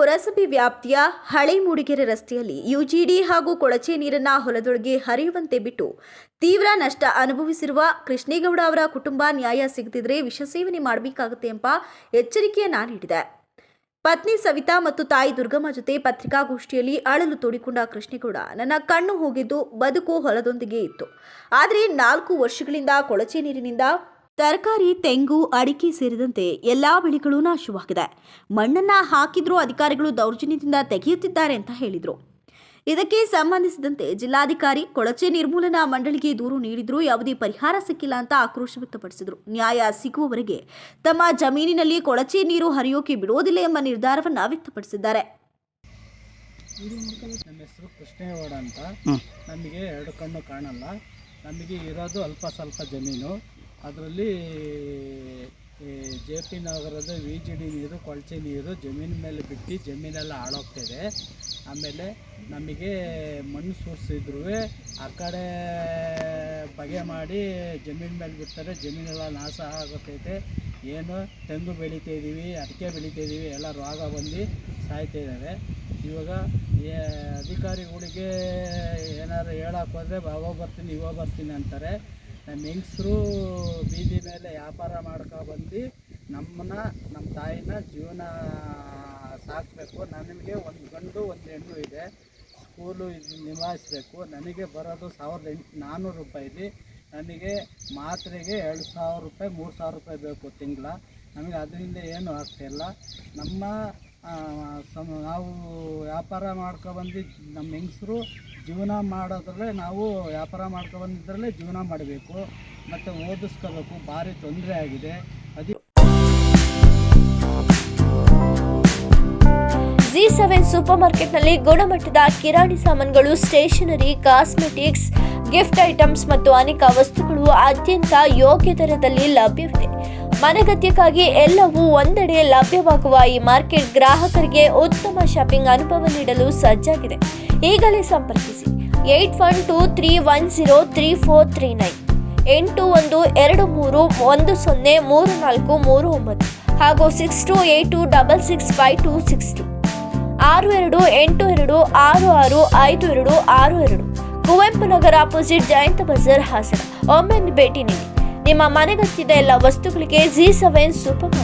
ಪುರಸಭೆ ವ್ಯಾಪ್ತಿಯ ಹಳೆ ಮೂಡಿಗೆರೆ ರಸ್ತೆಯಲ್ಲಿ ಯುಜಿಡಿ ಹಾಗೂ ಕೊಳಚೆ ನೀರನ್ನ ಹೊಲದೊಳಗೆ ಹರಿಯುವಂತೆ ಬಿಟ್ಟು ತೀವ್ರ ನಷ್ಟ ಅನುಭವಿಸಿರುವ ಕೃಷ್ಣೇಗೌಡ ಅವರ ಕುಟುಂಬ ನ್ಯಾಯ ಸಿಗದಿದ್ರೆ ವಿಷ ಸೇವನೆ ಮಾಡಬೇಕಾಗುತ್ತೆ ಎಂಬ ಎಚ್ಚರಿಕೆಯನ್ನ ನೀಡಿದೆ. ಪತ್ನಿ ಸವಿತಾ ಮತ್ತು ತಾಯಿ ದುರ್ಗಮ್ಮ ಜೊತೆ ಪತ್ರಿಕಾಗೋಷ್ಠಿಯಲ್ಲಿ ಅಳಲು ತೋಡಿಕೊಂಡ ಕೃಷ್ಣೇಗೌಡ ನನ್ನ ಕಣ್ಣು ಹೋಗಿದ್ದು ಬದುಕು ಹೊಲದೊಂದಿಗೆ ಇತ್ತು. ಆದರೆ ನಾಲ್ಕು ವರ್ಷಗಳಿಂದ ಕೊಳಚೆ ನೀರಿನಿಂದ ತರಕಾರಿ ತೆಂಗು ಅಡಿಕೆ ಸೇರಿದಂತೆ ಎಲ್ಲಾ ಬೆಳೆಗಳು ನಾಶವಾಗಿದೆ. ಮಣ್ಣನ್ನ ಹಾಕಿದ್ರೂ ಅಧಿಕಾರಿಗಳು ದೌರ್ಜನ್ಯದಿಂದ ತೆಗೆಯುತ್ತಿದ್ದಾರೆ ಅಂತ ಹೇಳಿದರು. ಇದಕ್ಕೆ ಸಂಬಂಧಿಸಿದಂತೆ ಜಿಲ್ಲಾಧಿಕಾರಿ ಕೊಳಚೆ ನಿರ್ಮೂಲನಾ ಮಂಡಳಿಗೆ ದೂರು ನೀಡಿದರೂ ಯಾವುದೇ ಪರಿಹಾರ ಸಿಕ್ಕಿಲ್ಲ ಅಂತ ಆಕ್ರೋಶ ವ್ಯಕ್ತಪಡಿಸಿದರು. ನ್ಯಾಯ ಸಿಗುವವರೆಗೆ ತಮ್ಮ ಜಮೀನಿನಲ್ಲಿ ಕೊಳಚೆ ನೀರು ಹರಿಯೋಕೆ ಬಿಡುವುದಿಲ್ಲ ಎಂಬ ನಿರ್ಧಾರವನ್ನು ವ್ಯಕ್ತಪಡಿಸಿದ್ದಾರೆ. ನಮ್ಮ ಹೆಸರು ಕೃಷ್ಣೇಗೌಡ ಅಂತ. ನಮಗೆ ಎರಡು ಕಣ್ಣು ಕಾಣಲ್ಲ. ನಮಗೆ ಇರೋದು ಅಲ್ಪ ಸ್ವಲ್ಪ ಜಮೀನು. ಅದರಲ್ಲಿ ಜೆ ಪಿ ನಗರದ ವಿ ಜಿ ಡಿ ನೀರು, ಕೊಳಚೆ ನೀರು ಜಮೀನು ಮೇಲೆ ಬಿಟ್ಟು ಜಮೀನೆಲ್ಲ ಹಾಳಾಗ್ತಿದೆ. ಆಮೇಲೆ ನಮಗೆ ಮಣ್ಣು ಸೂರಿಸಿದ್ರು ಆ ಕಡೆ ಬಗೆ ಮಾಡಿ ಜಮೀನು ಮೇಲೆ ಬಿಡ್ತಾರೆ. ಜಮೀನೆಲ್ಲ ನಾಶ ಆಗುತ್ತೈತೆ. ಏನು ತೆಂಗು ಬೆಳೀತಾ ಇದ್ದೀವಿ ಅಡಿಕೆ ಬೆಳೀತಾ ಇದ್ದೀವಿ ಎಲ್ಲ ರೋಗ ಬಂದು ಸಾಯ್ತಾ ಇದ್ದಾವೆ. ಇವಾಗ ಅಧಿಕಾರಿಗಳಿಗೆ ಏನಾದ್ರು ಹೇಳೋಕ್ಕೋದ್ರೆ ಅವಾಗ ಬರ್ತೀನಿ, ಇವಾಗ ಬರ್ತೀನಿ ಅಂತಾರೆ. ನಮ್ಮ ಹೆಂಗಸ್ರು ಬೀದಿ ಮೇಲೆ ವ್ಯಾಪಾರ ಬಂದು ನಮ್ಮನ್ನ ನಮ್ಮ ತಾಯಿನ ಜೀವನ ಸಾಕಬೇಕು. ನನಗೆ ಒಂದು ಗಂಡು, ಒಂದು ಹೆಣ್ಣು ಇದೆ. ಸ್ಕೂಲು ಇದು ನಿಭಾಯಿಸ್ಬೇಕು. ನನಗೆ ಬರೋದು ಸಾವಿರದ ಎಂಟು ನಾನ್ನೂರು ರೂಪಾಯಿ ಇದೆ ನನಗೆ ಮಾತ್ರೆಗೆ ಎರಡು ಸಾವಿರ ರೂಪಾಯಿ, ಮೂರು ಸಾವಿರ ರೂಪಾಯಿ ಬೇಕು ತಿಂಗಳ. ನಮಗೆ ಅದರಿಂದ ಏನು ಆಗ್ತಾಯಿಲ್ಲ ನಮ್ಮ ಸಮ, ನಾವು ವ್ಯಾಪಾರ ಮಾಡ್ಕೊಬಂದು ನಮ್ಮ ಹೆಂಗಸರು ಜೀವನ ಮಾಡೋದ್ರಲ್ಲೇ ನಾವು ವ್ಯಾಪಾರ ಮಾಡ್ಕೊಬಂದಿದ್ರಲ್ಲೇ ಜೀವನ ಮಾಡಬೇಕು, ಮತ್ತು ಓದಿಸ್ಕೋಬೇಕು, ಭಾರಿ ತೊಂದರೆ ಆಗಿದೆ. ಅದು ಜಿ ಸೆವೆನ್ ಸೂಪರ್ ಮಾರ್ಕೆಟ್ನಲ್ಲಿ ಗುಣಮಟ್ಟದ ಕಿರಾಣಿ ಸಾಮಾನುಗಳು, ಸ್ಟೇಷನರಿ, ಕಾಸ್ಮೆಟಿಕ್ಸ್, ಗಿಫ್ಟ್ ಐಟಮ್ಸ್ ಮತ್ತು ಅನೇಕ ವಸ್ತುಗಳು ಅತ್ಯಂತ ಯೋಗ್ಯ ದರದಲ್ಲಿ ಲಭ್ಯವಿದೆ. ಮನೆಗತ್ಯಕ್ಕಾಗಿ ಎಲ್ಲವೂ ಒಂದೆಡೆ ಲಭ್ಯವಾಗುವ ಈ ಮಾರ್ಕೆಟ್ ಗ್ರಾಹಕರಿಗೆ ಉತ್ತಮ ಶಾಪಿಂಗ್ ಅನುಭವ ನೀಡಲು ಸಜ್ಜಾಗಿದೆ. ಈಗಲೇ ಸಂಪರ್ಕಿಸಿ. Eight one two three one zero three four three nine. ಎಂಟು ಒಂದು ಎರಡು ಮೂರು ಒಂದು ಸೊನ್ನೆ ಮೂರು ನಾಲ್ಕು ಮೂರು ಒಂಬತ್ತು ಹಾಗೂ six two eight two double six five two six two. ಆರು ಎರಡು ಎಂಟು ಎರಡು ಆರು ಆರು ಐದು ಎರಡು ಆರು ಎರಡು. ಕುವೆಂಪು ನಗರ ಅಪೋಸಿಟ್ ಜಯಂತ ಬಜಾರ್ ಹಾಸನ. ಒಮ್ಮೆ ಭೇಟಿ ನೀಡಿ. ನಿಮ್ಮ ಮನೆಗತ್ತಿದ ಎಲ್ಲ ವಸ್ತುಗಳಿಗೆ ಜಿ ಸೆವೆನ್ ಸೂಪರ್